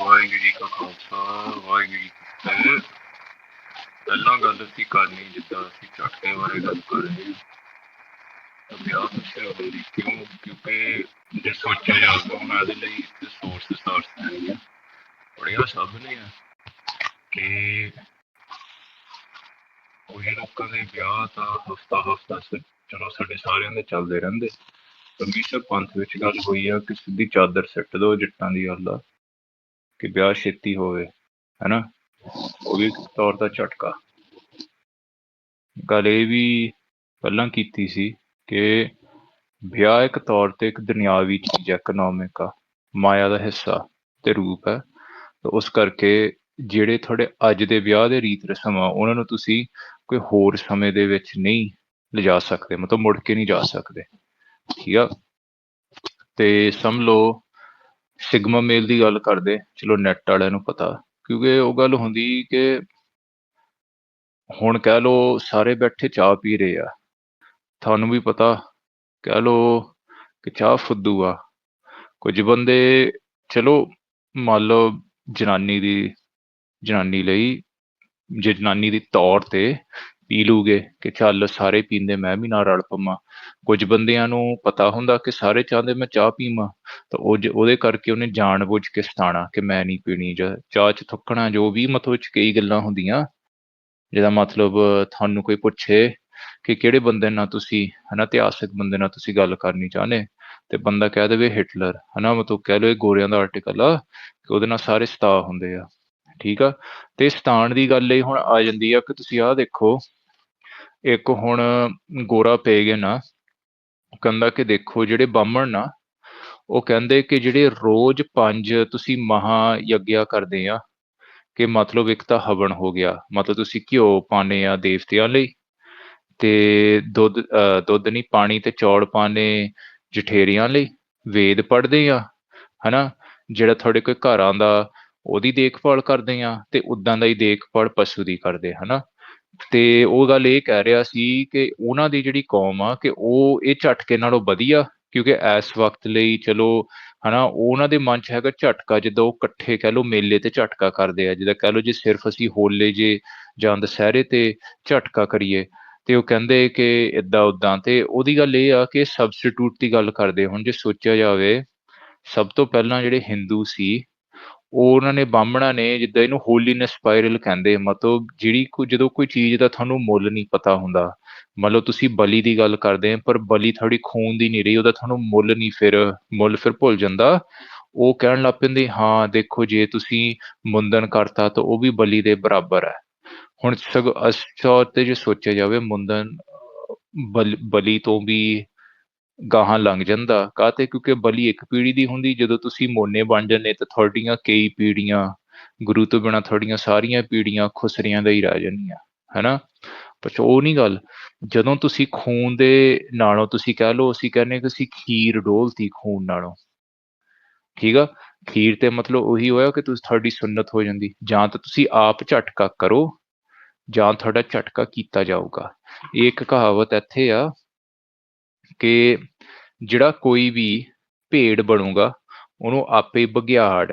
ਵਾਹਿਗੁਰੂ ਜੀ ਕਾ ਖਾਲਸਾ, ਵਾਹਿਗੁਰੂ ਜੀ ਕੀ ਫਤਿਹ। ਪਹਿਲਾਂ ਗੱਲ ਅਸੀਂ ਕਰਨੀ, ਜਿੱਦਾਂ ਅਸੀਂ ਝਟਕੇ ਬਾਰੇ ਗੱਲ ਕਰ ਰਹੇ ਹਾਂ। ਤਾਂ ਵਿਆਹ ਤੋਂ ਸ਼ੁਰੂ ਹੁੰਦੀ ਕਿਉਂ? ਕਿਉਂਕਿ ਜੇ ਸੋਚਿਆ ਜਾਵੇ ਉਹਨਾਂ ਦੇ ਲਈ ਸੋਰਸ ਸੋਰਸ ਹੈ। ਪੜਿਆ ਸਭ ਨੇ ਆ ਕਿ ਉਹੀ ਲੋਕਾਂ ਦੇ ਵਿਆਹ ਤਾਂ ਹਫਤਾ ਹਫਤਾ ਚਲੋ ਸਾਡੇ ਸਾਰਿਆਂ ਦੇ ਚੱਲਦੇ ਰਹਿੰਦੇ। ਪਰਮੇਸ਼ਰ ਪੰਥ ਵਿੱਚ ਗੱਲ ਹੋਈ ਆ ਕਿ ਸਿੱਧੀ ਚਾਦਰ ਸਿੱਟ ਦੋ ਜੱਟਾਂ ਦੀ ਗੱਲ ਆ। ਕਿ ਵਿਆਹ ਛੇਤੀ ਹੋਵੇ, ਹੈਨਾ? ਉਹ ਵੀ ਇੱਕ ਤੌਰ ਦਾ ਝਟਕਾ। ਗੱਲ ਇਹ ਵੀ ਪਹਿਲਾਂ ਕੀਤੀ ਸੀ ਕਿ ਵਿਆਹ ਇੱਕ ਤੌਰ ਤੇ ਇੱਕ ਦੁਨਿਆਵੀ ਚੀਜ਼ ਹੈ ਇਕਨੋਮਿਕ ਆ, ਮਾਇਆ ਦਾ ਹਿੱਸਾ ਤੇ ਰੂਪ ਹੈ। ਤਾਂ ਉਸ ਕਰਕੇ ਜਿਹੜੇ ਤੁਹਾਡੇ ਅੱਜ ਦੇ ਵਿਆਹ ਦੇ ਰੀਤ ਰਸਮ ਆ, ਉਹਨਾਂ ਨੂੰ ਤੁਸੀਂ ਕੋਈ ਹੋਰ ਸਮੇਂ ਦੇ ਵਿੱਚ ਨਹੀਂ ਲਿਜਾ ਸਕਦੇ, ਮਤਲਬ ਮੁੜ ਕੇ ਨਹੀਂ ਜਾ ਸਕਦੇ। ਠੀਕ ਆ? ਤੇ ਸਮਝ ਲਓ ਸਿਗਮਾ ਮੇਲ ਦੀ ਗੱਲ ਕਰਦੇ, ਚਲੋ ਨੈਟ ਵਾਲਿਆਂ ਨੂੰ ਪਤਾ, ਕਿਉਂਕਿ ਉਹ ਗੱਲ ਹੁੰਦੀ ਕਿ ਹੁਣ ਕਹਿ ਲਓ ਸਾਰੇ ਬੈਠੇ ਚਾਹ ਪੀ ਰਹੇ ਆ, ਤੁਹਾਨੂੰ ਵੀ ਪਤਾ, ਕਹਿ ਲਓ ਕਿ ਚਾਹ ਫੁੱਦੂ ਆ, ਕੁਝ ਬੰਦੇ ਚਲੋ ਮੰਨ ਲਓ ਜਨਾਨੀ ਦੀ, ਜਨਾਨੀ ਲਈ, ਜੇ ਜਨਾਨੀ ਦੀ ਤੌਰ ਤੇ ਪੀ ਲੂਗੇ ਕਿ ਚੱਲ ਸਾਰੇ ਪੀਂਦੇ ਮੈਂ ਵੀ ਨਾ ਰਲ ਪਵਾਂ। ਕੁਝ ਬੰਦਿਆਂ ਨੂੰ ਪਤਾ ਹੁੰਦਾ ਕਿ ਸਾਰੇ ਚਾਹੁੰਦੇ ਮੈਂ ਚਾਹ ਪੀਵਾਂ, ਤਾਂ ਉਹ ਉਹਦੇ ਕਰਕੇ ਉਹਨੇ ਜਾਣਬੁੱਝ ਕੇ ਸਤਾਣਾ ਕਿ ਮੈਂ ਨਹੀਂ ਪੀਣੀ ਜਾਂ ਚਾਹ ਚ ਥੁੱਕਣਾ, ਜੋ ਵੀ ਮਤਲਬ ਚ ਕਈ ਗੱਲਾਂ ਹੁੰਦੀਆਂ। ਜਿਹਦਾ ਮਤਲਬ ਤੁਹਾਨੂੰ ਕੋਈ ਪੁੱਛੇ ਕਿ ਕਿਹੜੇ ਬੰਦੇ ਨਾਲ ਤੁਸੀਂ, ਹਨਾ, ਇਤਿਹਾਸਿਕ ਬੰਦੇ ਨਾਲ ਤੁਸੀਂ ਗੱਲ ਕਰਨੀ ਚਾਹਨੇ ਤੇ ਬੰਦਾ ਕਹਿ ਦੇਵੇ ਹਿਟਲਰ, ਹਨਾ, ਮਤਲਬ ਕਹਿ ਲਓ ਇਹ ਗੋਰਿਆਂ ਦਾ ਆਰਟੀਕਲ ਆ, ਕਿ ਉਹਦੇ ਨਾਲ ਸਾਰੇ ਸਤਾ ਹੁੰਦੇ ਆ। ਠੀਕ ਆ? ਤੇ ਸਤਾਨ ਦੀ ਗੱਲ ਇਹ ਹੁਣ ਆ ਜਾਂਦੀ ਆ ਕਿ ਤੁਸੀਂ ਆਹ ਦੇਖੋ ਇੱਕ ਹੁਣ ਗੋਰਾ ਪੈ ਗਿਆ ਨਾ, ਕਹਿੰਦਾ ਕਿ ਦੇਖੋ ਜਿਹੜੇ ਬਾਹਮਣ ਨਾ, ਉਹ ਕਹਿੰਦੇ ਕਿ ਜਿਹੜੇ ਰੋਜ਼ ਪੰਜ ਤੁਸੀਂ ਮਹਾ ਯੱਗਿਆ ਕਰਦੇ ਆ, ਕਿ ਮਤਲਬ ਇੱਕ ਤਾਂ ਹਵਨ ਹੋ ਗਿਆ, ਮਤਲਬ ਤੁਸੀਂ ਘਿਓ ਪਾਣੇ ਆ ਦੇਵਤਿਆਂ ਲਈ ਤੇ ਦੁੱਧ ਦੁੱਧ ਨਹੀਂ, ਪਾਣੀ ਤੇ ਚੌੜ ਪਾਣੇ ਜਠੇਰਿਆਂ ਲਈ, ਵੇਦ ਪੜ੍ਹਦੇ ਆ, ਹਨਾ, ਜਿਹੜਾ ਤੁਹਾਡੇ ਕੋਈ ਘਰਾਂ ਦਾ ਉਹਦੀ ਦੇਖਭਾਲ ਕਰਦੇ ਆ ਤੇ ਉਦਾਂ ਦਾ ਹੀ ਦੇਖਭਾਲ ਪਸ਼ੂ ਦੀ ਕਰਦੇ ਹਨਾ। ਤੇ ਉਹ ਗੱਲ ਇਹ ਕਹਿ ਰਿਹਾ ਸੀ ਕਿ ਉਹਨਾਂ ਦੀ ਜਿਹੜੀ ਕੌਮ ਆ ਕਿ ਉਹ ਇਹ ਝਟਕੇ ਨਾਲੋਂ ਵਧੀਆ, ਕਿਉਂਕਿ ਇਸ ਵਕਤ ਲਈ ਚਲੋ ਹਨਾ, ਉਹਨਾਂ ਦੇ ਮਨ 'ਚ ਹੈਗਾ ਝਟਕਾ, ਜਦੋਂ ਉਹ ਇਕੱਠੇ ਕਹਿ ਲਓ ਮੇਲੇ ਤੇ ਝਟਕਾ ਕਰਦੇ ਆ ਜਿਹਦਾ ਕਹਿ ਲਓ ਜੇ ਸਿਰਫ ਅਸੀਂ ਹੋਲੇ ਜੇ ਜਾਂ ਦਸ਼ਹਿਰੇ ਤੇ ਝਟਕਾ ਕਰੀਏ, ਤੇ ਉਹ ਕਹਿੰਦੇ ਕਿ ਇਦਾਂ ਉਦਾਂ ਤੇ ਉਹਦੀ ਗੱਲ ਇਹ ਆ ਕਿ ਸਬਸਟੀਟਿਊਟ ਦੀ ਗੱਲ ਕਰਦੇ ਹੁਣ, ਜੇ ਸੋਚਿਆ ਜਾਵੇ, ਸਭ ਤੋਂ ਪਹਿਲਾਂ ਜਿਹੜੇ ਹਿੰਦੂ ਸੀ ਉਹਨਾਂ ਨੇ ਬਾਹਮਣਾ ਨੇ ਜਿੱਦਾਂ ਇਹਨੂੰ ਹੋਲੀਨੈਸ ਸਪਾਈਰਲ ਕਹਿੰਦੇ ਮਤਲਬ ਜਿਹੜੀ ਕੋਈ, ਜਦੋਂ ਕੋਈ ਚੀਜ਼ ਦਾ ਤੁਹਾਨੂੰ ਮੁੱਲ ਨਹੀਂ ਪਤਾ ਹੁੰਦਾ, ਮੰਨ ਤੁਸੀਂ ਬਲੀ ਦੀ ਗੱਲ ਕਰਦੇ ਆ, ਪਰ ਬਲੀ ਥੋੜੀ ਖੂਨ ਦੀ ਨਹੀਂ ਰਹੀ, ਉਹਦਾ ਤੁਹਾਨੂੰ ਮੁੱਲ ਨਹੀਂ ਫਿਰ, ਮੁੱਲ ਫਿਰ ਭੁੱਲ ਜਾਂਦਾ। ਉਹ ਕਹਿਣ ਲੱਗ ਪੈਂਦੇ, ਹਾਂ, ਦੇਖੋ ਜੇ ਤੁਸੀਂ ਮੁੰਦਨ ਕਰਤਾ ਤਾਂ ਉਹ ਵੀ ਬਲੀ ਦੇ ਬਰਾਬਰ ਹੈ। ਹੁਣ ਸਗ ਅਸਤੌਰ ਤੇ ਜੇ ਸੋਚਿਆ ਜਾਵੇ, ਮੁੰਦਨ ਬਲੀ ਤੋਂ ਵੀ ਗਾਹਾਂ ਲੰਘ ਜਾਂਦਾ। ਕਾਤੇ ਕਿਉਂਕਿ ਬਲੀ ਇੱਕ ਪੀੜੀ ਦੀ ਹੁੰਦੀ। ਜਦੋਂ ਤੁਸੀਂ ਮੋਨੇ ਬਣ ਜਾਂਦੇ ਤਾਂ ਤੁਹਾਡੀਆਂ ਕਈ ਪੀੜੀਆਂ ਗੁਰੂ ਤੋਂ ਬਿਨਾ ਤੁਹਾਡੀਆਂ ਸਾਰੀਆਂ ਪੀੜੀਆਂ ਖੁਸਰੀਆਂ ਦਾ ਹੀ ਰਹਿ ਜਾਂਦੀਆਂ, ਹੈਨਾ? ਪਰ ਉਹ ਨਹੀਂ ਗੱਲ। ਜਦੋਂ ਤੁਸੀਂ ਖੂਨ ਦੇ ਨਾਲੋਂ ਤੁਸੀਂ ਕਹਿ ਲਓ, ਅਸੀਂ ਕਹਿੰਦੇ ਕਿ ਅਸੀਂ ਖੀਰ ਡੋਲਤੀ ਖੂਨ ਨਾਲੋਂ। ਠੀਕ ਆ? ਖੀਰ ਤੇ ਮਤਲਬ ਉਹੀ ਹੋਇਆ ਕਿ ਤੁਸੀਂ, ਤੁਹਾਡੀ ਸੁਨਨਤ ਹੋ ਜਾਂਦੀ। ਜਾਂ ਤਾਂ ਤੁਸੀਂ ਆਪ ਝਟਕਾ ਕਰੋ, ਜਾਂ ਤੁਹਾਡਾ ਝਟਕਾ ਕੀਤਾ ਜਾਊਗਾ। ਇਹ ਇੱਕ ਕਹਾਵਤ ਇੱਥੇ ਆ ਕਿ ਜਿਹੜਾ ਕੋਈ ਵੀ ਭੇਡ ਬਣੂਗਾ, ਉਹਨੂੰ ਆਪੇ ਬਗਿਆੜ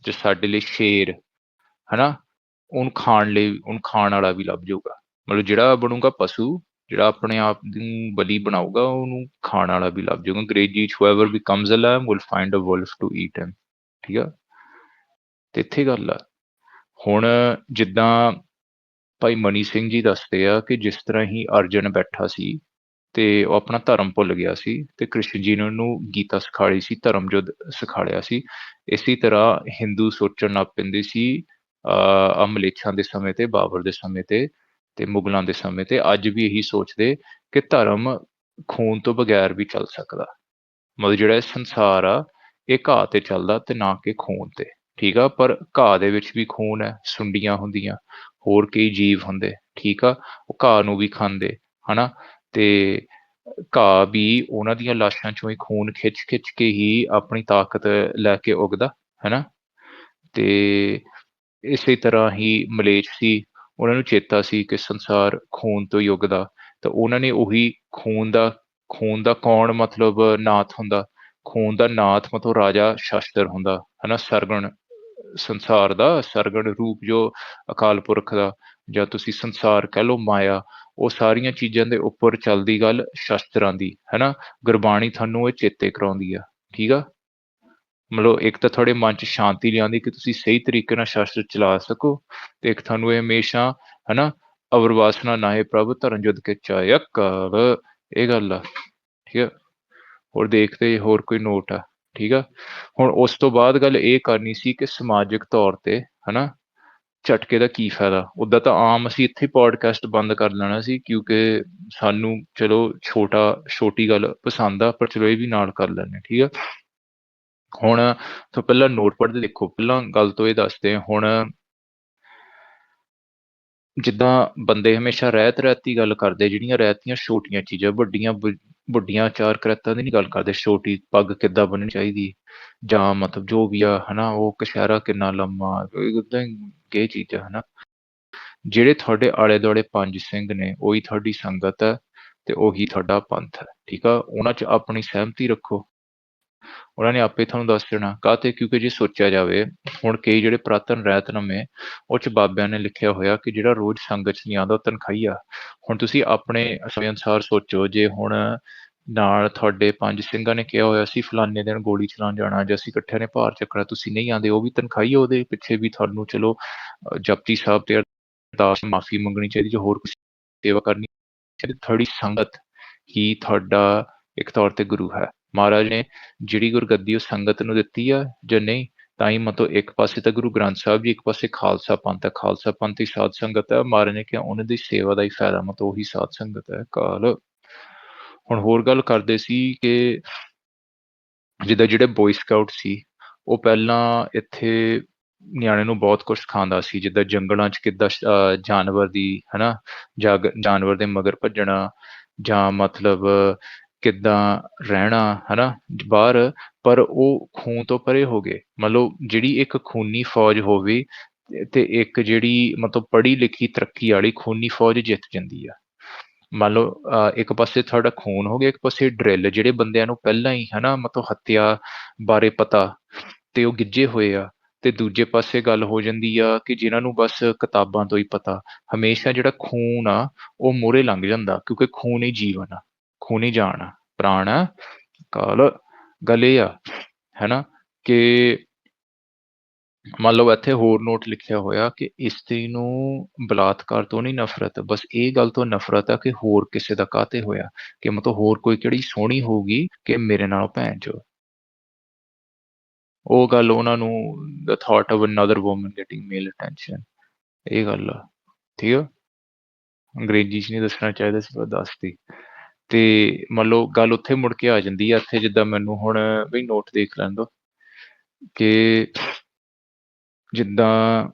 ਜੋ ਸਾਡੇ ਲਈ ਸ਼ੇਰ, ਹਨਾ? ਉਹਨੂੰ ਖਾਣ ਲਈ, ਉਹਨੂੰ ਖਾਣ ਵਾਲਾ ਵੀ ਲੱਭ ਜਾਊਗਾ। ਮਤਲਬ ਜਿਹੜਾ ਬਣੂਗਾ ਪਸ਼ੂ, ਜਿਹੜਾ ਆਪਣੇ ਆਪ ਨੂੰ ਬਲੀ ਬਣਾਊਗਾ, ਉਹਨੂੰ ਖਾਣ ਵਾਲਾ ਵੀ ਲੱਭ ਜਾਊਗਾ। ਅੰਗਰੇਜ਼ੀ ਚ whoever becomes a lamb will find a wolf to eat him, ਠੀਕ ਆ? ਤੇ ਇੱਥੇ ਗੱਲ ਆ। ਹੁਣ ਜਿੱਦਾਂ ਭਾਈ ਮਨੀ ਸਿੰਘ ਜੀ ਦੱਸਦੇ ਆ ਕਿ ਜਿਸ ਤਰ੍ਹਾਂ ਹੀ ਅਰਜਨ ਬੈਠਾ ਸੀ ਤੇ ਉਹ ਆਪਣਾ ਧਰਮ ਭੁੱਲ ਗਿਆ ਸੀ ਤੇ ਕ੍ਰਿਸ਼ਨ ਜੀ ਨੇ ਉਹਨੂੰ ਗੀਤਾ ਸਿਖਾਲੀ ਸੀ, ਧਰਮ ਯੁੱਧ ਸਿਖਾਲਿਆ ਸੀ। ਇਸੇ ਤਰ੍ਹਾਂ ਹਿੰਦੂ ਸੋਚਣ ਲੱਗ ਪੈਂਦੇ ਸੀ ਅ ਅਮਲੇਛਾਂ ਦੇ ਸਮੇਂ ਤੇ, ਬਾਬਰ ਦੇ ਸਮੇਂ ਤੇ ਤੇ ਮੁਗਲਾਂ ਦੇ ਸਮੇਂ ਤੇ। ਅੱਜ ਵੀ ਇਹੀ ਸੋਚਦੇ ਕਿ ਧਰਮ ਖੂਨ ਤੋਂ ਬਗੈਰ ਵੀ ਚੱਲ ਸਕਦਾ। ਮਤਲਬ ਜਿਹੜਾ ਇਹ ਸੰਸਾਰ ਆ, ਇਹ ਘਾਹ ਤੇ ਚੱਲਦਾ ਤੇ ਨਾ ਕਿ ਖੂਨ ਤੇ। ਠੀਕ ਆ? ਪਰ ਘਾਹ ਦੇ ਵਿੱਚ ਵੀ ਖੂਨ ਹੈ, ਸੁੰਡੀਆਂ ਹੁੰਦੀਆਂ, ਹੋਰ ਕਈ ਜੀਵ ਹੁੰਦੇ। ਠੀਕ ਆ? ਉਹ ਘਾਹ ਨੂੰ ਵੀ ਖਾਂਦੇ, ਹਨਾ? ਤੇ ਘਾਹ ਵੀ ਉਹਨਾਂ ਦੀਆਂ ਲਾਸ਼ਾਂ ਚੋਂ ਹੀ ਖੂਨ ਖਿੱਚ-ਖਿੱਚ ਕੇ ਹੀ ਆਪਣੀ ਤਾਕਤ ਲੈ ਕੇ ਉਗਦਾ, ਹੈਨਾ? ਤੇ ਇਸੇ ਤਰ੍ਹਾਂ ਹੀ ਮਲੇਚ ਸੀ ਉਹਨਾਂ ਨੂੰ ਚੇਤਾ ਸੀ ਕਿ ਸੰਸਾਰ ਖੂਨ ਤੋਂ ਹੀ ਉਗਦਾ, ਤਾਂ ਉਹਨਾਂ ਨੇ ਉਹੀ ਖੂਨ ਦਾ ਖੂਨ ਦਾ ਕੌਣ ਮਤਲਬ ਨਾਥ ਹੁੰਦਾ? ਖੂਨ ਦਾ ਨਾਥ ਮਤਲਬ ਰਾਜਾ ਸ਼ਾਸ਼ਤਰ ਹੁੰਦਾ, ਹਨਾ? ਸਰਗਣ ਸੰਸਾਰ ਦਾ, ਸਰਗਣ ਰੂਪ ਜੋ ਅਕਾਲ ਪੁਰਖ ਦਾ, ਜਾਂ ਤੁਸੀਂ ਸੰਸਾਰ ਕਹਿ ਲਓ ਮਾਇਆ ਉਹ ਸਾਰੀਆਂ ਚੀਜ਼ਾਂ ਦੇ ਉੱਪਰ ਚੱਲਦੀ ਗੱਲ ਸ਼ਸਤਰਾਂ ਦੀ, ਹੈਨਾ? ਗੁਰਬਾਣੀ ਤੁਹਾਨੂੰ ਇਹ ਚੇਤੇ ਕਰਾਉਂਦੀ ਆ, ਠੀਕ ਆ? ਮਤਲਬ ਇੱਕ ਤਾਂ ਤੁਹਾਡੇ ਮਨ 'ਚ ਸ਼ਾਂਤੀ ਲਿਆਉਂਦੀ ਕਿ ਤੁਸੀਂ ਸਹੀ ਤਰੀਕੇ ਨਾਲ ਸ਼ਸਤਰ ਚਲਾ ਸਕੋ ਤੇ ਇੱਕ ਤੁਹਾਨੂੰ ਇਹ ਹਮੇਸ਼ਾ, ਹਨਾ? ਅਵਰਵਾਸਨਾ ਨਾਹੇ ਪ੍ਰਭ ਧਰਨ ਜੁਦ ਕੇ ਚਾਇਆ ਕਰ ਇਹ ਗੱਲ ਆ, ਠੀਕ ਆ? ਹੋਰ ਦੇਖਦੇ ਹੋਰ ਕੋਈ ਨੋਟ ਆ, ਠੀਕ ਆ? ਹੁਣ ਉਸ ਤੋਂ ਬਾਅਦ ਗੱਲ ਇਹ ਕਰਨੀ ਸੀ ਕਿ ਸਮਾਜਿਕ ਤੌਰ ਤੇ, ਹਨਾ? ਝਟਕੇ ਦਾ ਕੀ ਫਾਇਦਾ? ਉਦਾਂ ਤਾਂ ਆਮ ਅਸੀਂ ਇੱਥੇ ਪੋਡਕਾਸਟ ਬੰਦ ਕਰ ਲੈਣਾ ਸੀ, ਕਿਉਂਕਿ ਸਾਨੂੰ ਚਲੋ ਛੋਟਾ, ਛੋਟੀ ਗੱਲ ਪਸੰਦ ਆ, ਪਰ ਚਲੋ ਇਹ ਵੀ ਨਾਲ ਕਰ ਲੈਣੇ ਠੀਕ ਆ? ਹੁਣ ਤੋਂ ਪਹਿਲਾਂ ਨੋਟ ਪੜ੍ਹਦੇ ਦੇਖੋ, ਪਹਿਲਾਂ ਗੱਲ ਤੋਂ ਇਹ ਦੱਸਦੇ ਹਾਂ, ਹੁਣ ਜਿੱਦਾਂ ਬੰਦੇ ਹਮੇਸ਼ਾ ਰਹਿਤ ਰਹਿਤੀ ਗੱਲ ਕਰਦੇ, ਜਿਹੜੀਆਂ ਰਹਿਤੀਆਂ ਛੋਟੀਆਂ ਚੀਜ਼ਾਂ, ਵੱਡੀਆਂ ਵੱਡੀਆਂ ਚਾਰ ਕਰਤਾਂ ਦੀ ਨਹੀਂ ਗੱਲ ਕਰਦੇ, ਛੋਟੀ ਪੱਗ ਕਿੱਦਾਂ ਬੰਨਣੀ ਚਾਹੀਦੀ, ਜਾਂ ਮਤਲਬ ਜੋ ਵੀ ਆ, ਹਨਾ, ਉਹ ਕਸ਼ਹਿਰਾ ਕਿੰਨਾ ਲੰਮਾ ਇਦਾਂ ਇਹ ਚੀਜ਼ਾਂ, ਹਨਾ। ਜਿਹੜੇ ਤੁਹਾਡੇ ਆਲੇ ਦੁਆਲੇ ਪੰਜ ਸਿੰਘ ਨੇ, ਉਹੀ ਤੁਹਾਡੀ ਸੰਗਤ ਹੈ ਤੇ ਉਹੀ ਤੁਹਾਡਾ ਪੰਥ ਹੈ, ਠੀਕ ਆ? ਉਹਨਾਂ 'ਚ ਆਪਣੀ ਸਹਿਮਤੀ ਰੱਖੋ। ਉਹਨਾਂ ਨੇ ਆਪੇ ਤੁਹਾਨੂੰ ਦੱਸ ਦੇਣਾ। ਕਾਹਤੇ ਕਿਉਂਕਿ ਜੇ ਸੋਚਿਆ ਜਾਵੇ, ਹੁਣ ਕਈ ਜਿਹੜੇ ਪ੍ਰਾਤਨ ਰਹਿਤਨਾਮੇ ਉਹ ਚ ਬਾਬਿਆਂ ਨੇ ਲਿਖਿਆ ਹੋਇਆ ਕਿ ਜਿਹੜਾ ਰੋਜ਼ ਸੰਗਤ ਚ ਨਹੀਂ ਆਉਂਦਾ ਉਹ ਤਨਖਾਹੀ ਹੁਣ ਤੁਸੀਂ ਆਪਣੇ ਸਮੇਂ ਅਨੁਸਾਰ ਸੋਚੋ, ਜੇ ਹੁਣ ਨਾਲ ਤੁਹਾਡੇ ਪੰਜ ਸਿੰਘਾਂ ਨੇ ਕਿਹਾ ਹੋਇਆ ਸੀ, ਫਲਾਣੇ ਦਿਨ ਗੋਲੀ ਚਲਾਉਣ ਜਾਣਾ ਜਾਂ ਅਸੀਂ ਇਕੱਠਿਆਂ ਨੇ ਭਾਰ ਚੱਕਣਾ, ਤੁਸੀਂ ਨਹੀਂ ਆਉਂਦੇ, ਉਹ ਵੀ ਤਨਖਾਹੀ ਉਹਦੇ ਪਿੱਛੇ ਵੀ ਤੁਹਾਨੂੰ ਚਲੋ ਜਪਤੀ ਸਾਹਿਬ ਤੇ ਅਰਦਾਸ ਮਾਫੀ ਮੰਗਣੀ ਚਾਹੀਦੀ, ਜੋ ਹੋਰ ਕੁਝ ਸੇਵਾ ਕਰਨੀ ਚਾਹੀਦੀ ਥੋੜੀ ਸੰਗਤ ਹੀ ਤੁਹਾਡਾ ਇੱਕ ਤੌਰ ਤੇ ਗੁਰੂ ਹੈ। ਮਹਾਰਾਜ ਨੇ ਜਿਹੜੀ ਗੁਰਗੱਦੀ ਉਹ ਸੰਗਤ ਨੂੰ ਦਿੱਤੀ ਆ ਜਾਂ ਨਹੀਂ, ਤਾਂ ਹੀ ਮਤੋ ਇੱਕ ਪਾਸੇ ਤਾਂ ਗੁਰੂ ਗ੍ਰੰਥ ਸਾਹਿਬ ਜੀ, ਇੱਕ ਪਾਸੇ ਖਾਲਸਾ ਪੰਥ ਹੈ ਖਾਲਸਾ ਪੰਥ ਦੀ ਸਾਧ ਸੰਗਤ ਹੈ ਮਹਾਰਾਜ ਨੇ ਕਿਹਾ ਉਹਨਾਂ ਦੀ ਸੇਵਾ ਦਾ ਹੀ ਫਾਇਦਾ ਮਤੋ ਉਹੀ ਸਾਧ ਸੰਗਤ ਹੈ ਕਾਲ। ਹੁਣ ਹੋਰ ਗੱਲ ਕਰਦੇ ਸੀ ਕਿ ਜਿੱਦਾਂ ਜਿਹੜੇ ਬੋਏ ਸਕਾਊਟ ਸੀ, ਉਹ ਪਹਿਲਾਂ ਇੱਥੇ ਨਿਆਣੇ ਨੂੰ ਬਹੁਤ ਕੁਝ ਸਿਖਾਉਂਦਾ ਸੀ। ਜਿੱਦਾਂ ਜੰਗਲਾਂ 'ਚ ਕਿੱਦਾਂ ਜਾਨਵਰ ਦੀ, ਹਨਾ ਜਾਨਵਰ ਦੇ ਮਗਰ ਭੱਜਣਾ ਜਾਂ ਮਤਲਬ ਕਿੱਦਾਂ ਰਹਿਣਾ ਹੈ ਨਾ ਬਾਹਰ, ਪਰ ਉਹ ਖੂਨ ਤੋਂ ਪਰੇ ਹੋ ਗਏ। ਮਤਲਬ ਜਿਹੜੀ ਇੱਕ ਖੂਨੀ ਫੌਜ ਹੋਵੇ ਤੇ ਇੱਕ ਜਿਹੜੀ ਮਤਲਬ ਪੜ੍ਹੀ ਲਿਖੀ ਤਰੱਕੀ ਵਾਲੀ ਖੂਨੀ ਫੌਜ ਜਿੱਤ ਜਾਂਦੀ ਆ। ਮੰਨ ਲਓ ਇੱਕ ਪਾਸੇ ਤੁਹਾਡਾ ਖੂਨ ਹੋ ਗਿਆ, ਇੱਕ ਪਾਸੇ ਡਰਿੱਲ, ਜਿਹੜੇ ਬੰਦਿਆਂ ਨੂੰ ਪਹਿਲਾਂ ਹੀ ਹੈ ਨਾ ਮਤਲਬ ਹੱਤਿਆ ਬਾਰੇ ਪਤਾ ਤੇ ਉਹ ਗਿੱਝੇ ਹੋਏ ਆ ਤੇ ਦੂਜੇ ਪਾਸੇ ਗੱਲ ਹੋ ਜਾਂਦੀ ਆ ਕਿ ਜਿਨ੍ਹਾਂ ਨੂੰ ਬਸ ਕਿਤਾਬਾਂ ਤੋਂ ਹੀ ਪਤਾ। ਹਮੇਸ਼ਾ ਜਿਹੜਾ ਖੂਨ ਆ, ਉਹ ਮੋਰੇ ਲੰਘ ਜਾਂਦਾ ਕਿਉਂਕਿ ਖੂਨ ਹੀ ਜੀਵਨ ਆ। ਖੂਨੀ ਜਾਣ ਪ੍ਰਾਣ, ਕਾਲ, ਗੱਲ ਇਹ ਆ, ਹੈਨਾ? ਕਿ ਮੰਨ ਲਓ ਇੱਥੇ ਹੋਰ ਨੋਟ ਲਿਖਿਆ ਹੋਇਆ ਕਿ ਇਸਤਰੀ ਨੂੰ ਬਲਾਤਕਾਰ ਤੋਂ ਨਹੀਂ ਨਫ਼ਰਤ, ਬਸ ਇਹ ਗੱਲ ਤੋਂ ਨਫ਼ਰਤ ਆ ਕਿ ਹੋਰ ਕਿਸੇ ਦਾ ਕਾਤੇ ਹੋਇਆ? ਕਿ ਮਤਲਬ ਹੋਰ ਕੋਈ ਕਿਹੜੀ ਸੋਹਣੀ ਹੋਊਗੀ ਕਿ ਮੇਰੇ ਨਾਲ ਭੈਣ ਜੋ ਉਹ ਗੱਲ ਉਹਨਾਂ ਨੂੰ the thought of another woman getting male attention ਇਹ ਗੱਲ ਆ, ਠੀਕ ਆ? ਅੰਗਰੇਜ਼ੀ 'ਚ ਨਹੀਂ ਦੱਸਣਾ ਚਾਹੀਦਾ ਸੀ, ਪਰ ਦੱਸਤੀ। ਤੇ ਮੰਨ ਲਓ ਗੱਲ ਉੱਥੇ ਮੁੜ ਕੇ ਆ ਜਾਂਦੀ ਆ, ਇੱਥੇ ਜਿੱਦਾਂ ਮੈਨੂੰ ਹੁਣ ਬਈ ਨੋਟ ਦੇਖ ਲੈਣ ਦੋ ਕਿ ਜਿੱਦਾਂ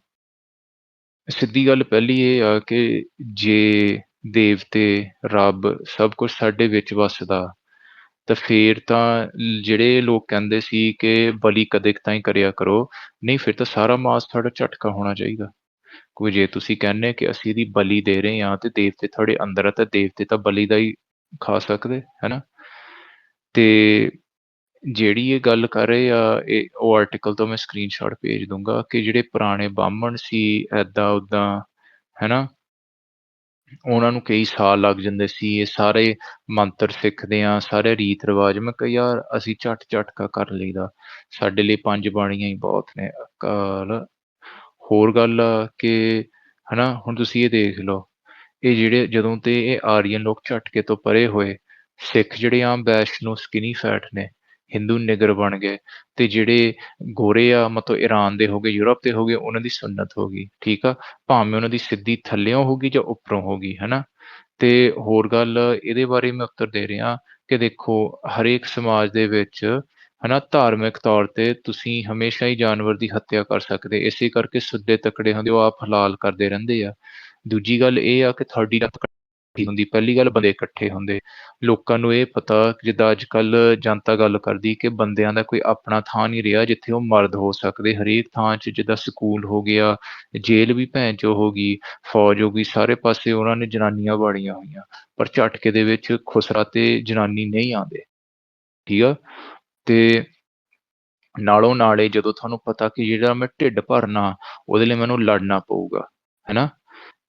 ਸਿੱਧੀ ਗੱਲ ਪਹਿਲੀ ਇਹ ਆ ਕਿ ਜੇ ਦੇਵਤੇ ਰੱਬ ਸਭ ਕੁਝ ਸਾਡੇ ਵਿੱਚ ਵਸਦਾ, ਤਾਂ ਫੇਰ ਤਾਂ ਜਿਹੜੇ ਲੋਕ ਕਹਿੰਦੇ ਸੀ ਕਿ ਬਲੀ ਕਦੇ ਤਾਂ ਹੀ ਕਰਿਆ ਕਰੋ, ਨਹੀਂ ਫਿਰ ਤਾਂ ਸਾਰਾ ਮਾਸ ਤੁਹਾਡਾ ਝਟਕਾ ਹੋਣਾ ਚਾਹੀਦਾ। ਕੋਈ ਜੇ ਤੁਸੀਂ ਕਹਿੰਦੇ ਕਿ ਅਸੀਂ ਇਹਦੀ ਬਲੀ ਦੇ ਰਹੇ ਹਾਂ ਤੇ ਦੇਵਤੇ ਤੁਹਾਡੇ ਅੰਦਰ ਆ, ਤਾਂ ਦੇਵਤੇ ਤਾਂ ਬਲੀ ਦਾ ਹੀ ਖਾ ਸਕਦੇ ਹੈਨਾ? ਤੇ ਜਿਹੜੀ ਇਹ ਗੱਲ ਕਰ ਰਹੇ ਆ, ਇਹ ਉਹ ਆਰਟੀਕਲ ਤੋਂ ਮੈਂ ਸਕਰੀਨਸ਼ਾਟ ਭੇਜ ਦੂੰਗਾ ਕਿ ਜਿਹੜੇ ਪੁਰਾਣੇ ਬਾਹਮਣ ਸੀ ਐਦਾਂ ਉਦਾਂ ਹੈਨਾ? ਉਹਨਾਂ ਨੂੰ ਕਈ ਸਾਲ ਲੱਗ ਜਾਂਦੇ ਸੀ, ਇਹ ਸਾਰੇ ਮੰਤਰ ਸਿੱਖਦੇ ਆ, ਸਾਰੇ ਰੀਤ ਰਿਵਾਜ। ਮੈਂ ਕਿਹਾ, ਯਾਰ, ਅਸੀਂ ਝੱਟ ਝੱਟ ਝਟਕਾ ਕਰ ਲਈਦਾ। ਸਾਡੇ ਲਈ ਪੰਜ ਬਾਣੀਆਂ ਹੀ ਬਹੁਤ ਨੇ, ਅਕਾਲ। ਹੋਰ ਗੱਲ ਆ ਕਿ, ਹਨਾ, ਹੁਣ ਤੁਸੀਂ ਇਹ ਦੇਖ ਲਓ ਇਹ ਜਿਹੜੇ ਜਦੋਂ ਤੇ ਇਹ ਆਰੀਅਨ ਲੋਕ ਝਟਕੇ ਤੋਂ ਪਰੇ ਹੋਏ, ਸਿੱਖ ਜਿਹੜੇ ਆਮ ਵੈਸ਼ਨੋ ਸਕਿਨੀ ਫੈਟ ਨੇ ਹਿੰਦੂ ਨਿਗਰ ਬਣ ਗਏ ਤੇ ਜਿਹੜੇ ਗੋਰੇ ਆ, ਮਤਲਬ ਈਰਾਨ ਦੇ ਹੋਗੇ ਯੂਰਪ ਦੇ ਹੋਗੇ ਉਹਨਾਂ ਦੀ ਸੁਨਨਤ ਹੋ ਗਈ, ਠੀਕ ਆ? ਭਾਵੇਂ ਉਹਨਾਂ ਦੀ ਸਿੱਧੀ ਥੱਲਿਓਂ ਹੋਗੀ ਜਾਂ ਉੱਪਰੋਂ ਹੋਗੀ ਹੈਨਾ? ਤੇ ਹੋਰ ਗੱਲ ਇਹਦੇ ਬਾਰੇ ਮੈਂ ਉੱਤਰ ਦੇ ਰਿਹਾ ਕਿ ਦੇਖੋ, ਹਰੇਕ ਸਮਾਜ ਦੇ ਵਿੱਚ, ਹਨਾ, ਧਾਰਮਿਕ ਤੌਰ ਤੇ ਤੁਸੀਂ ਹਮੇਸ਼ਾ ਹੀ ਜਾਨਵਰ ਦੀ ਹੱਤਿਆ ਕਰ ਸਕਦੇ, ਇਸੇ ਕਰਕੇ ਸੁੱਦੇ ਤਕੜੇ ਹੁੰਦੇ, ਉਹ ਆਪ ਹਲਾਲ ਕਰਦੇ ਰਹਿੰਦੇ ਆ। ਦੂਜੀ ਗੱਲ ਇਹ ਆ ਕਿ ਤੁਹਾਡੀ ਰੱਤ ਇਕੱਠੀ ਹੁੰਦੀ, ਪਹਿਲੀ ਗੱਲ ਬੰਦੇ ਇਕੱਠੇ ਹੁੰਦੇ। ਲੋਕਾਂ ਨੂੰ ਇਹ ਪਤਾ ਜਿੱਦਾਂ ਅੱਜ ਕੱਲ ਜਨਤਾ ਗੱਲ ਕਰਦੀ ਕਿ ਬੰਦਿਆਂ ਦਾ ਕੋਈ ਆਪਣਾ ਥਾਂ ਨਹੀਂ ਰਿਹਾ ਜਿੱਥੇ ਉਹ ਮਰਦ ਹੋ ਸਕਦੇ। ਹਰੇਕ ਥਾਂ 'ਚ ਜਿੱਦਾਂ ਸਕੂਲ ਹੋ ਗਿਆ, ਜੇਲ੍ਹ ਵੀ ਭੈਣ ਚੋ ਹੋ ਗਈ, ਫੌਜ ਹੋ ਗਈ, ਸਾਰੇ ਪਾਸੇ ਉਹਨਾਂ ਨੇ ਜਨਾਨੀਆਂ ਬਾੜੀਆਂ ਹੋਈਆਂ। ਪਰ ਝਟਕੇ ਦੇ ਵਿੱਚ ਖੁਸਰਾ ਤੇ ਜਨਾਨੀ ਨਹੀਂ ਆਉਂਦੇ। ਠੀਕ ਆ? ਤੇ ਨਾਲੋਂ ਨਾਲੇ ਜਦੋਂ ਤੁਹਾਨੂੰ ਪਤਾ ਕਿ ਜਿਹੜਾ ਮੈਂ ਢਿੱਡ ਭਰਨਾ, ਉਹਦੇ ਲਈ ਮੈਨੂੰ ਲੜਨਾ ਪਊਗਾ। ਹੈਨਾ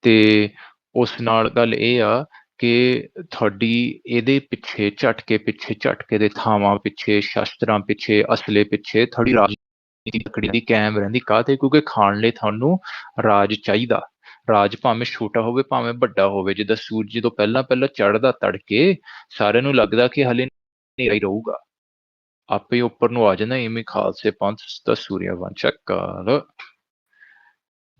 ਤੇ ਉਸ ਨਾਲ ਗੱਲ ਇਹ ਆ ਕਿ ਤੁਹਾਡੀ ਇਹਦੇ ਪਿੱਛੇ, ਝਟਕੇ ਪਿੱਛੇ, ਝਟਕੇ ਦੇ ਥਾਵਾਂ ਪਿੱਛੇ, ਸ਼ਸਤਰਾਂ ਪਿੱਛੇ, ਅਸਲੇ ਪਿੱਛੇ ਥੋੜੀ ਰਾਜਨੀਤੀ ਤਕੜੀ ਦੀ ਕਾਇਮ ਰਹਿੰਦੀ। ਕਾਹਤੇ ਕਿਉਂਕਿ ਖਾਣ ਲਈ ਤੁਹਾਨੂੰ ਰਾਜ ਚਾਹੀਦਾ। ਰਾਜ ਭਾਵੇਂ ਛੋਟਾ ਹੋਵੇ, ਭਾਵੇਂ ਵੱਡਾ ਹੋਵੇ, ਜਿੱਦਾਂ ਸੂਰਜ ਜਦੋਂ ਪਹਿਲਾਂ ਪਹਿਲਾਂ ਚੜ੍ਹਦਾ ਤੜਕੇ, ਸਾਰਿਆਂ ਨੂੰ ਲੱਗਦਾ ਕਿ ਹਲੇ ਹਨੇਰਾ ਹੀ ਰਹੂਗਾ। ਆਪੇ ਉੱਪਰ ਨੂੰ ਆ ਜਾਂਦਾ, ਇਵੇਂ ਖਾਲਸੇ ਪੰਥ ਦਾ ਸੂਰਿਆ ਵੰਸ਼ਕ ਕਾਲ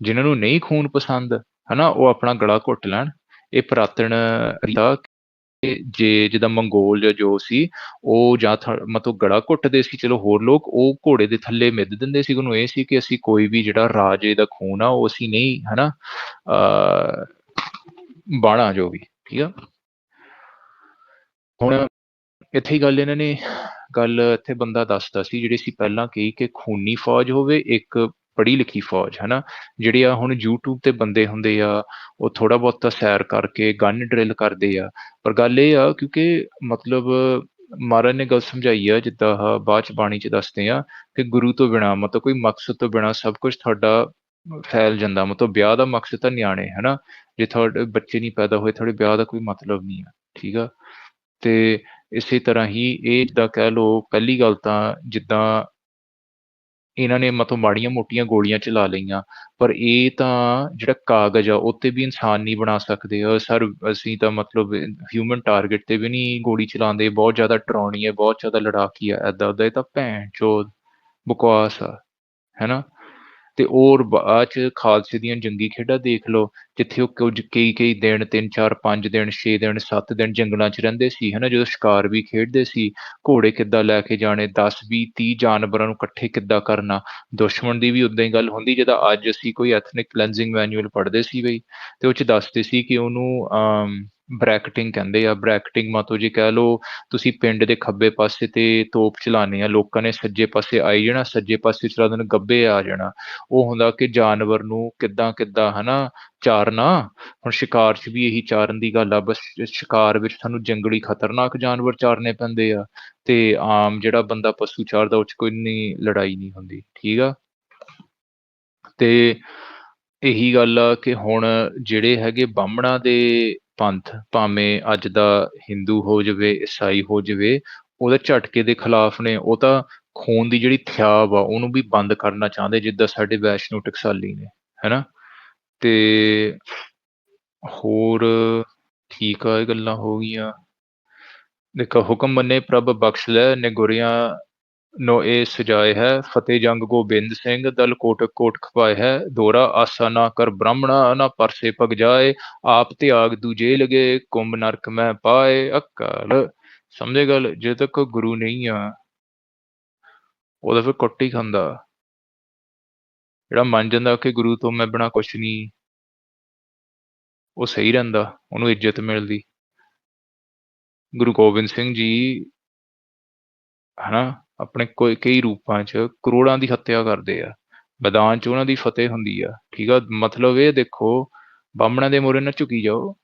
ਜਿਨ੍ਹਾਂ ਨੂੰ ਨਹੀਂ ਖੂਨ ਪਸੰਦ ਹਨਾ ਉਹ ਆਪਣਾ ਗਲਾ ਘੁੱਟ ਲੈਣ। ਇਹ ਪ੍ਰਾਤਨ ਰੀਤਾ ਕਿ ਜੇ ਜਿੱਦਾਂ ਮੰਗੋਲ ਜਾਂ ਸੀ ਉਹ ਜਾਂ ਮਤਲਬ ਗਲਾ ਘੁੱਟਦੇ ਸੀ ਚਲੋ ਹੋਰ ਲੋਕ ਉਹ ਘੋੜੇ ਦੇ ਥੱਲੇ ਮਿੱਧ ਦਿੰਦੇ ਸੀ। ਉਹਨੂੰ ਇਹ ਸੀ ਕਿ ਅਸੀਂ ਕੋਈ ਵੀ ਜਿਹੜਾ ਰਾਜੇ ਦਾ ਖੂਨ ਆ ਉਹ ਅਸੀਂ ਨਹੀਂ ਹਨਾ ਅ ਬਾਣਾ ਜੋ ਵੀ ਠੀਕ ਆ? ਹੁਣ ਇੱਥੇ ਹੀ ਗੱਲ ਇਹਨਾਂ ਨੇ ਗੱਲ ਇੱਥੇ ਬੰਦਾ ਦੱਸਦਾ ਸੀ ਜਿਹੜੀ ਸੀ ਪਹਿਲਾਂ ਕਹੀ ਕਿ ਖੂਨੀ ਫੌਜ ਹੋਵੇ ਇੱਕ ਪੜ੍ਹੀ ਲਿਖੀ ਫੌਜ, ਹਨਾ? ਜਿਹੜੇ ਆ ਹੁਣ YouTube ਤੇ ਬੰਦੇ ਹੁੰਦੇ ਆ, ਉਹ ਥੋੜਾ ਬਹੁਤਾ ਸੈਰ ਕਰਕੇ ਗਨ ਡਰਿਲ ਕਰਦੇ ਆ। ਪਰ ਗੱਲ ਇਹ ਆ, ਕਿਉਂਕਿ ਮਤਲਬ ਮਹਾਰਾਜ ਨੇ ਗੱਲ ਸਮਝਾਈ ਆ, ਜਿੱਦਾਂ ਬਾਅਦ ਚ ਬਾਣੀ ਚ ਦੱਸਦੇ ਆ ਕਿ ਗੁਰੂ ਤੋਂ ਬਿਨਾ, ਮਤਲਬ ਕੋਈ ਮਕਸਦ ਤੋਂ ਬਿਨਾ ਸਭ ਕੁਝ ਤੁਹਾਡਾ ਫੈਲ ਜਾਂਦਾ। ਮਤਲਬ ਵਿਆਹ ਦਾ ਮਕਸਦ ਤਾਂ ਨਿਆਣੇ, ਹਨਾ? ਜੇ ਤੁਹਾਡੇ ਬੱਚੇ ਨਹੀਂ ਪੈਦਾ ਹੋਏ, ਤੁਹਾਡੇ ਵਿਆਹ ਦਾ ਕੋਈ ਮਤਲਬ ਨਹੀਂ ਆ, ਠੀਕ ਆ? ਤੇ ਇਸੇ ਤਰ੍ਹਾਂ ਹੀ ਇਹ ਜਿੱਦਾਂ ਕਹਿ ਲਓ, ਪਹਿਲੀ ਗੱਲ ਤਾਂ ਜਿੱਦਾਂ ਇਹਨਾਂ ਨੇ ਮਤਲਬ ਮਾੜੀਆਂ ਮੋਟੀਆਂ ਗੋਲੀਆਂ ਚਲਾ ਲਈਆਂ। ਪਰ ਇਹ ਤਾਂ ਜਿਹੜਾ ਕਾਗਜ਼ ਆ ਉੱਤੇ ਵੀ ਇਨਸਾਨ ਨਹੀਂ ਬਣਾ ਸਕਦੇ। ਔਰ ਸਰ, ਅਸੀਂ ਤਾਂ ਮਤਲਬ ਹਿਊਮਨ ਟਾਰਗੇਟ ਤੇ ਵੀ ਨਹੀਂ ਗੋਲੀ ਚਲਾਉਂਦੇ। ਬਹੁਤ ਜ਼ਿਆਦਾ ਡਰਾਉਣੀ ਹੈ, ਬਹੁਤ ਜ਼ਿਆਦਾ ਲੜਾਕੀ ਆ ਐਦਾਂ ਉਦਾਂ ਇਹ ਤਾਂ ਭੈਣ ਚੋਦ ਬਕਵਾਸ ਆ ਹੈਨਾ ਤੇ ਔਰ ਬਾਅਦ ਚ ਖਾਲਸੇ ਦੀਆਂ ਜੰਗੀ ਖੇਡਾਂ ਦੇਖ ਲਓ, ਜਿੱਥੇ ਉਹ ਕੁਝ ਕਈ ਕਈ ਦਿਨ 3 4 5 ਦਿਨ 6 ਦਿਨ 7 ਦਿਨ ਜੰਗਲਾਂ 'ਚ ਰਹਿੰਦੇ ਸੀ, ਹਨਾ? ਜਦੋਂ ਸ਼ਿਕਾਰ ਵੀ ਖੇਡਦੇ ਸੀ, ਘੋੜੇ ਕਿੱਦਾਂ ਲੈ ਕੇ ਜਾਣੇ 10 20 30 ਜਾਨਵਰਾਂ ਨੂੰ ਇਕੱਠੇ ਕਿੱਦਾਂ ਕਰਨਾ? ਦੁਸ਼ਮਣ ਦੀ ਵੀ ਉਦਾਂ ਹੀ ਗੱਲ ਹੁੰਦੀ ਜਿਹਦਾ ਅੱਜ ਅਸੀਂ ਕੋਈ ਐਥਨਿਕ ਕਲੈਂਜ਼ਿੰਗ ਮੈਨੂਅਲ ਪੜ੍ਹਦੇ ਸੀ ਬਈ, ਤੇ ਉਹ 'ਚ ਦੱਸਦੇ ਸੀ ਕਿ ਉਹਨੂੰ, ਅਮ ਬ੍ਰੈਕਟਿੰਗ ਕਹਿੰਦੇ ਆ ਬ੍ਰੈਕਟਿੰਗ ਮਤਲਬ ਜੇ ਕਹਿ ਲਓ, ਤੁਸੀਂ ਪਿੰਡ ਦੇ ਖੱਬੇ ਪਾਸੇ ਤੇ ਤੋਪ ਚਲਾਣੇ ਆ, ਲੋਕਾਂ ਨੇ ਸੱਜੇ ਪਾਸੇ ਆਈ ਜਾਣਾ, ਸੱਜੇ ਪਾਸੇ ਚਲਾ ਦੇਣ ਗੱਬੇ ਆ ਜਾਣਾ। ਉਹ ਹੁੰਦਾ ਕਿ ਜਾਨਵਰ ਨੂੰ ਕਿੱਦਾਂ ਕਿੱਦਾਂ, ਹਨਾ, ਚਾਰਨਾ। ਹੁਣ ਸ਼ਿਕਾਰ 'ਚ ਵੀ ਇਹੀ ਚਾਰਨ ਦੀ ਗੱਲ ਆ, ਬਸ ਸ਼ਿਕਾਰ ਵਿੱਚ ਸਾਨੂੰ ਜੰਗਲੀ ਖਤਰਨਾਕ ਜਾਨਵਰ ਚਾਰਨੇ ਪੈਂਦੇ ਆ ਤੇ ਆਮ ਜਿਹੜਾ ਬੰਦਾ ਪਸ਼ੂ ਚਾਰਦਾ, ਉਹ 'ਚ ਕੋਈ ਨਹੀਂ ਲੜਾਈ ਨਹੀਂ ਹੁੰਦੀ, ਠੀਕ ਆ? ਤੇ ਇਹੀ ਗੱਲ ਆ ਕਿ ਹੁਣ ਜਿਹੜੇ ਹੈਗੇ ਬਾਹਮਣਾਂ ਦੇ ਪੰਥ ਭਾਵੇਂ ਅੱਜ ਦਾ ਹਿੰਦੂ ਹੋ ਜਾਵੇ, ਈਸਾਈ ਹੋ ਜਾਵੇ, ਉਹਦੇ ਝਟਕੇ ਦੇ ਖਿਲਾਫ ਨੇ, ਉਹ ਤਾਂ ਖੂਨ ਦੀ ਜਿਹੜੀ ਥਿਆਬ ਆ, ਉਹਨੂੰ ਵੀ ਬੰਦ ਕਰਨਾ ਚਾਹੁੰਦੇ, ਜਿੱਦਾਂ ਸਾਡੇ ਵੈਸ਼ਨੂ ਟਕਸਾਲੀ ਨੇ, ਹੈਨਾ? ਤੇ ਹੋਰ ਠੀਕ ਆ ਇਹ ਗੱਲਾਂ ਹੋ ਗਈਆਂ। ਦੇਖੋ ਹੁਕਮ ਮੰਨੇ ਪ੍ਰਭ ਬਖਸ਼ ਲੈ ਨੇ ਗੁਰਿਆਂ ਨੋ ਇਹ ਸਜਾਏ ਹੈ, ਫਤਿਹ ਜੰਗ ਗੋਬਿੰਦ ਸਿੰਘ, ਦਲ ਕੋਟ ਕੋਟ ਖਪਾਏ ਹੈ, ਦੋਰਾ ਆਸਾ ਨਾ ਕਰ ਬ੍ਰਾਹਮਣਾ, ਨਾ ਪਰਸੇ ਪਗ ਜਾਏ, ਆਪ ਤਿਆਗ ਦੂਜੇ ਲਗੇ, ਕੁੰਭ ਨਰਕ ਮੈਂ ਪਾਏ ਅਕਾਲ। ਸਮਝੇ ਗੱਲ? ਜੇ ਤੱਕ ਗੁਰੂ ਨਹੀਂ ਆ, ਉਹਦਾ ਫਿਰ ਕੁੱਟ ਖਾਂਦਾ। ਜਿਹੜਾ ਮੰਨ ਜਾਂਦਾ ਕਿ ਗੁਰੂ ਤੋਂ ਮੈਂ ਬਿਨਾ ਕੁਛ ਨਹੀਂ ਉਹ ਸਹੀ ਰਹਿੰਦਾ, ਉਹਨੂੰ ਇੱਜ਼ਤ ਮਿਲਦੀ। ਗੁਰੂ ਗੋਬਿੰਦ ਸਿੰਘ ਜੀ, ਹਨਾ? ਆਪਣੇ ਕੋਈ, ਕਈ ਰੂਪਾਂ 'ਚ ਕਰੋੜਾਂ ਦੀ ਹੱਤਿਆ ਕਰਦੇ ਆ। ਮੈਦਾਨ 'ਚ ਉਹਨਾਂ ਦੀ ਫਤਿਹ ਹੁੰਦੀ ਆ। ਠੀਕ ਆ? ਮਤਲਬ ਇਹ ਦੇਖੋ, ਬਾਹਮਣਾਂ ਦੇ ਮੂਹਰੇ ਨਾ ਝੁਕੀ ਜਾਓ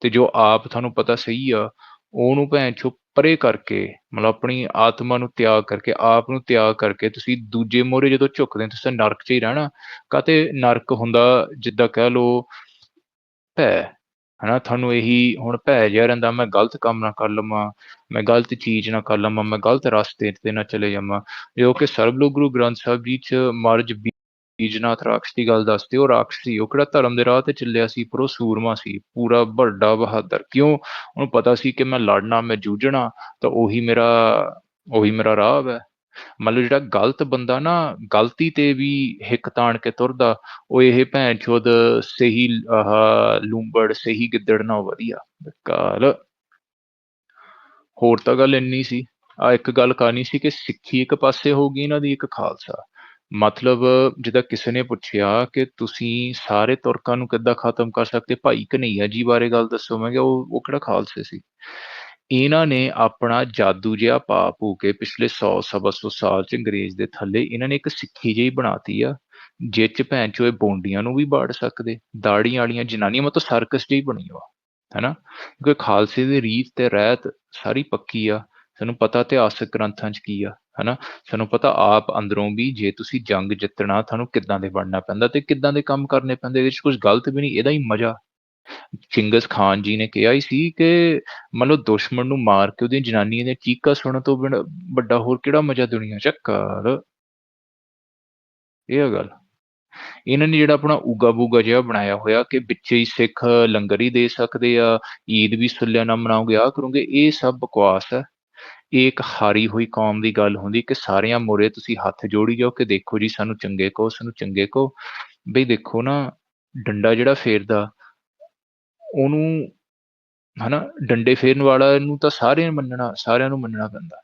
ਤੇ ਜੋ ਆਪ ਤੁਹਾਨੂੰ ਪਤਾ ਸਹੀ ਆ, ਉਹਨੂੰ ਭੈਣ ਚੋ ਪਰੇ ਕਰਕੇ, ਮਤਲਬ ਆਪਣੀ ਆਤਮਾ ਨੂੰ ਤਿਆਗ ਕਰਕੇ, ਆਪ ਨੂੰ ਤਿਆਗ ਕਰਕੇ ਤੁਸੀਂ ਦੂਜੇ ਮੋਰੇ ਜਦੋਂ ਝੁਕਦੇ ਹੋ, ਤੁਸੀਂ ਨਰਕ 'ਚ ਹੀ ਰਹਿਣਾ। ਕਾਤੇ ਨਰਕ ਹੁੰਦਾ, ਜਿੱਦਾਂ ਕਹਿ ਲਓ, ਭੈ ਹਨਾ, ਤੁਹਾਨੂੰ ਇਹੀ ਹੁਣ ਭੈ ਜਿਹਾ ਰਹਿੰਦਾ, ਮੈਂ ਗਲਤ ਕੰਮ ਨਾ ਕਰ ਲਵਾਂ, ਮੈਂ ਗਲਤ ਚੀਜ਼ ਨਾ ਕਰ ਲਵਾਂ, ਮੈਂ ਗਲਤ ਰਸਤੇ ਤੇ ਨਾ ਚਲੇ ਜਾਵਾਂ। ਜੋ ਕਿ ਸਰਬਲੋ ਗੁਰੂ ਗ੍ਰੰਥ ਸਾਹਿਬ ਜੀ ਚ ਮਰਜ ਬੀਜਨਾਥ ਰਾਖਸ਼ ਦੀ ਗੱਲ ਦੱਸਦੇ, ਉਹ ਰਾਖਸ਼ ਸੀ, ਉਹ ਕਿਹੜਾ ਧਰਮ ਦੇ ਰਾਹ ਤੇ ਚੱਲਿਆ ਸੀ, ਪਰ ਉਹ ਸੂਰਮਾ ਸੀ, ਪੂਰਾ ਵੱਡਾ ਬਹਾਦਰ। ਕਿਉਂ? ਉਹਨੂੰ ਪਤਾ ਸੀ ਕਿ ਮੈਂ ਲੜਨਾ, ਮੈਂ ਜੂਝਣਾ, ਤਾਂ ਉਹੀ ਮੇਰਾ ਉਹੀ ਮੇਰਾ ਰਾਹ ਹੈ ਮਤਲਬ ਜਿਹੜਾ ਗਲਤ ਬੰਦਾ ਨਾ, ਗਲਤੀ ਤੇ ਵੀ ਹਿੱਕ ਤਾਣ ਕੇ ਤੁਰਦਾ, ਉਹ ਇਹ ਭੈਣ ਚੋਦ ਸਹੀ ਆਹ ਲੂੰਬੜ, ਸਹੀ ਗਿੱਦੜ ਨਾ ਵਧੀਆ। ਕਾਲ ਹੋਰ ਤਾਂ ਗੱਲ ਇੰਨੀ ਸੀ। ਆ ਇੱਕ ਗੱਲ ਕਰਨੀ ਸੀ ਕਿ ਸਿੱਖੀ ਇੱਕ ਪਾਸੇ ਹੋ ਗਈ, ਇਹਨਾਂ ਦੀ ਇੱਕ ਖਾਲਸਾ। ਮਤਲਬ ਜਿੱਦਾਂ ਕਿਸੇ ਨੇ ਪੁੱਛਿਆ ਕਿ ਤੁਸੀਂ ਸਾਰੇ ਤੁਰਕਾਂ ਨੂੰ ਕਿੱਦਾਂ ਖਤਮ ਕਰ ਸਕਦੇ? ਭਾਈ ਕਨਈਆ ਜੀ ਬਾਰੇ ਗੱਲ ਦੱਸੋ। ਮੈਂ ਕਿਹਾ ਉਹ ਉਹ ਕਿਹੜਾ ਖਾਲਸੇ ਸੀ? ਇਹਨਾਂ ਨੇ ਆਪਣਾ ਜਾਦੂ ਜਿਹਾ ਪਾ ਭੂ ਕੇ ਪਿਛਲੇ 100 ਸਵਾ ਸੌ ਸਾਲ ਚ ਅੰਗਰੇਜ਼ ਦੇ ਥੱਲੇ ਇਹਨਾਂ ਨੇ ਇੱਕ ਸਿੱਖੀ ਜਿਹੀ ਬਣਾਤੀ ਆ, ਜਿਹ ਚ ਭੈਣ ਚੋਏ ਬੋਂਡੀਆਂ ਨੂੰ ਵੀ ਬਾੜ ਸਕਦੇ ਦਾੜੀਆਂ ਵਾਲੀਆਂ ਜਨਾਨੀਆਂ, ਮਤਲਬ ਸਰਕਸ ਜਿਹੀ ਬਣੀ ਆ ਹੈਨਾ? ਕਿਉਂਕਿ ਖਾਲਸੇ ਦੀ ਰੀਤ ਤੇ ਰਹਿਤ ਸਾਰੀ ਪੱਕੀ ਆ, ਸਾਨੂੰ ਪਤਾ ਇਤਿਹਾਸਕ ਗ੍ਰੰਥਾਂ 'ਚ ਕੀ ਆ, ਹਨਾ? ਸਾਨੂੰ ਪਤਾ ਆਪ ਅੰਦਰੋਂ ਵੀ ਜੇ ਤੁਸੀਂ ਜੰਗ ਜਿੱਤਣਾ, ਤੁਹਾਨੂੰ ਕਿੱਦਾਂ ਦੇ ਬਣਨਾ ਪੈਂਦਾ ਤੇ ਕਿੱਦਾਂ ਦੇ ਕੰਮ ਕਰਨੇ ਪੈਂਦੇ, ਇਹਦੇ 'ਚ ਕੁਝ ਗਲਤ ਵੀ ਨਹੀਂ, ਇਹਦਾ ਹੀ ਮਜ਼ਾ ਚਿੰਗਸ ਖਾਨ ਜੀ ਨੇ ਕਿਹਾ ਹੀ ਸੀ ਕਿ ਮੰਨ ਲਓ ਦੁਸ਼ਮਣ ਨੂੰ ਮਾਰ ਕੇ ਉਹਦੀਆਂ ਜਨਾਨੀਆਂ ਦੀਆਂ ਚੀਕਾਂ ਸੁਣਨ ਤੋਂ ਬਿਨ ਵੱਡਾ ਹੋਰ ਕਿਹੜਾ ਮਜ਼ਾ ਦੁਨੀਆ 'ਚ ਕਰ ਇਹ ਆ ਗੱਲ। ਇਹਨਾਂ ਨੇ ਜਿਹੜਾ ਆਪਣਾ ਉਗਾ ਬੂਗਾ ਜਿਹਾ ਬਣਾਇਆ ਹੋਇਆ ਕਿ ਵਿੱਚ ਹੀ ਸਿੱਖ ਲੰਗਰ ਹੀ ਦੇ ਸਕਦੇ ਆ, ਈਦ ਵੀ ਸੁੱਲਿਆ ਨਾ ਮਨਾਉਂਗੇ ਆ ਕਰੋਗੇ, ਇਹ ਸਭ ਬਕਵਾਸ ਹੈ। ਇਹ ਇੱਕ ਹਾਰੀ ਹੋਈ ਕੌਮ ਦੀ ਗੱਲ ਹੁੰਦੀ ਕਿ ਸਾਰਿਆਂ ਮੋਰੇ ਤੁਸੀਂ ਹੱਥ ਜੋੜੀ ਜਾਓ ਕਿ ਦੇਖੋ ਜੀ ਸਾਨੂੰ ਚੰਗੇ ਕਹੋ, ਸਾਨੂੰ ਚੰਗੇ ਕਹੋ। ਬਈ ਦੇਖੋ ਨਾ, ਡੰਡਾ ਜਿਹੜਾ ਫੇਰਦਾ ਉਹਨੂੰ ਹਨਾ ਡੰਡੇ ਫੇਰਨ ਵਾਲਾ ਨੂੰ ਤਾਂ ਸਾਰਿਆਂ ਨੂੰ ਮੰਨਣਾ, ਸਾਰਿਆਂ ਨੂੰ ਮੰਨਣਾ ਪੈਂਦਾ।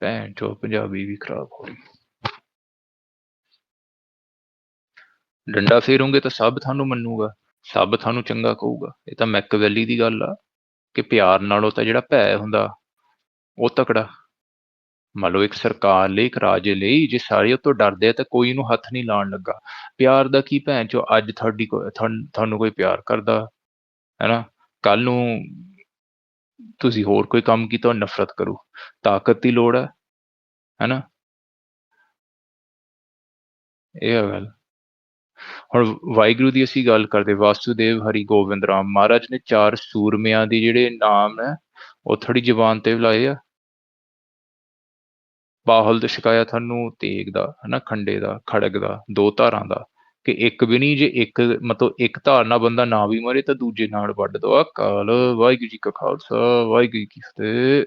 ਭੈਣ ਚੋ, ਪੰਜਾਬੀ ਵੀ ਖਰਾਬ ਹੋ ਰਹੀ ਡੰਡਾ ਫੇਰੋਗੇ ਤਾਂ ਸਭ ਤੁਹਾਨੂੰ ਮੰਨੂਗਾ, ਸਭ ਤੁਹਾਨੂੰ ਚੰਗਾ ਕਹੂਗਾ। ਇਹ ਤਾਂ ਮੈਕਵੈਲੀ ਦੀ ਗੱਲ ਆ ਕਿ ਪਿਆਰ ਨਾਲੋਂ ਤਾਂ ਜਿਹੜਾ ਭੈ ਹੁੰਦਾ, ਉਹ ਤਕੜਾ। ਮੰਨ ਲਓ ਇੱਕ ਸਰਕਾਰ ਲਈ, ਇੱਕ ਰਾਜੇ ਲਈ, ਜੇ ਸਾਰੇ ਉਹ ਤੋਂ ਡਰਦੇ ਆ ਤਾਂ ਕੋਈ ਇਹਨੂੰ ਹੱਥ ਨਹੀਂ ਲਾਉਣ ਲੱਗਾ। ਪਿਆਰ ਦਾ ਕੀ ਭੈਣ ਚੋ ਅੱਜ ਤੁਹਾਡੀ ਕੋ- ਤੁਹਾਨੂੰ ਕੋਈ ਪਿਆਰ ਕਰਦਾ? ਹੈਨਾ? ਕੱਲ ਨੂੰ ਤੁਸੀਂ ਹੋਰ ਕੋਈ ਕੰਮ ਕੀਤਾ ਨਫ਼ਰਤ ਕਰੋ। ਤਾਕਤ ਦੀ ਲੋੜ ਹੈ ਹੈਨਾ? ਇਹ ਗੱਲ। ਹੁਣ ਵਾਹਿਗੁਰੂ ਦੀ ਅਸੀਂ ਗੱਲ ਕਰਦੇ ਵਾਸੁਦੇਵ ਹਰੀ ਗੋਬਿੰਦ ਰਾਮ ਮਹਾਰਾਜ ਨੇ ਚਾਰ ਸੂਰਮਿਆਂ ਦੀ ਜਿਹੜੇ ਨਾਮ ਹੈ, ਉਹ ਥੋੜੀ ਜ਼ੁਬਾਨ ਤੇ ਲਾਏ ਆ। ਬਾਹਲ ਤੇ ਸ਼ਿਕਾਇਆ ਤੁਹਾਨੂੰ ਤੇਗ ਦਾ, ਹਨਾ, ਖੰਡੇ ਦਾ, ਖੜਗ ਦਾ, ਦੋ ਧਾਰਾਂ ਦਾ, ਕਿ ਇੱਕ ਵੀ ਨਹੀਂ, ਜੇ ਇੱਕ ਮਤਲਬ ਇੱਕ ਧਾਰ ਨਾਲ ਬੰਦਾ ਨਾ ਵੀ ਮਰੇ ਤਾਂ ਦੂਜੇ ਨਾਲ ਵੱਢ ਦੋ। ਅਕਾਲ ਵਾਹਿਗੁਰੂ ਜੀ ਕਾ ਖਾਲਸਾ, ਵਾਹਿਗੁਰੂ ਜੀ ਕੀ ਫਤਿਹ।